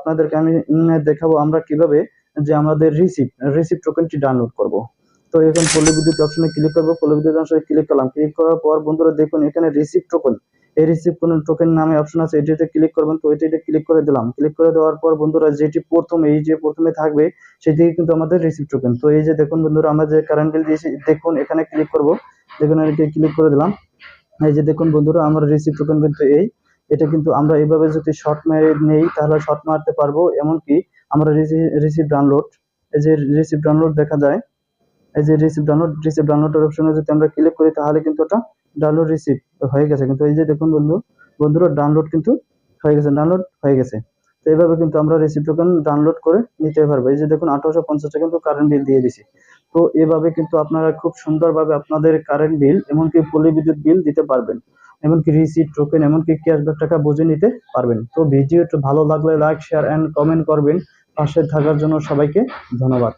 আপনাদেরকে আমি দেখাবো আমরা কীভাবে যে আমাদের রিসিপ্ট রিসিপ্ট টোকেনটি ডাউনলোড করব। তো এখন পল্লী বিদ্যুৎ অপশনে ক্লিক করব, পল্লী বিদ্যুৎ অপশনে ক্লিক করলাম। ক্লিক করার পর বন্ধুরা দেখুন, এখানে রিসিপ্ট টোকেন এই রিসিপ্ট কোন টোকেন নামে অপশন আছে, এটিতে ক্লিক করবেন, তো এটিতে ক্লিক করে দিলাম। ক্লিক করে দেওয়ার পর বন্ধুরা যেটি প্রথম, এই যে প্রথমে থাকবে সেটি কিন্তু আমাদের রিসিপ্ট টোকেন তো এই যে দেখুন বন্ধুরা, আমরা যে কারেন্ট বিল দিয়েছি, দেখুন এখানে ক্লিক করব। দেখুন এটি ক্লিক করে দিলাম। এই যে দেখুন বন্ধুরা, আমার রিসিপ্ট টোকেন কিন্তু এই। এটা কিন্তু আমরা এইভাবে যদি শর্ট মেরে নেই, তাহলে শর্ট মারতে পারব। এমনকি আমরা রিসিপ্ট ডাউনলোড এই যে রিসিপ্ট ডাউনলোড দেখা যায়, এই যে রিসিপ্ট ডাউনলোড রিসিপ্ট ডাউনলোডের অপশনে যদি আমরা ক্লিক করি, তাহলে কিন্তু ওটা ডাউনলোড রিসিপ্ট হয়ে গেছে। কিন্তু এই যে দেখুন বন্ধু, বন্ধুরা ডাউনলোড কিন্তু হয়ে গেছে ডাউনলোড হয়ে গেছে। তো এইভাবে কিন্তু আমরা রিসিপ্ট টোকেন ডাউনলোড করে নিতে পারব। এই যে দেখুন, আঠারোশো পঞ্চাশ টাকা কিন্তু কারেন্ট বিল দিয়ে দিছি। তো এভাবে কিন্তু আপনারা খুব সুন্দরভাবে আপনাদের কারেন্ট বিল এমনকি পলি বিদ্যুৎ বিল দিতে পারবেন। এমনকি রিসিট টোকেন এমনকি ক্যাশব্যাক টাকা বুঝে নিতে পারবেন। তো ভিডিওটা ভালো লাগলে লাইক শেয়ার অ্যান্ড কমেন্ট করবেন। পাশে থাকার জন্য সবাইকে ধন্যবাদ।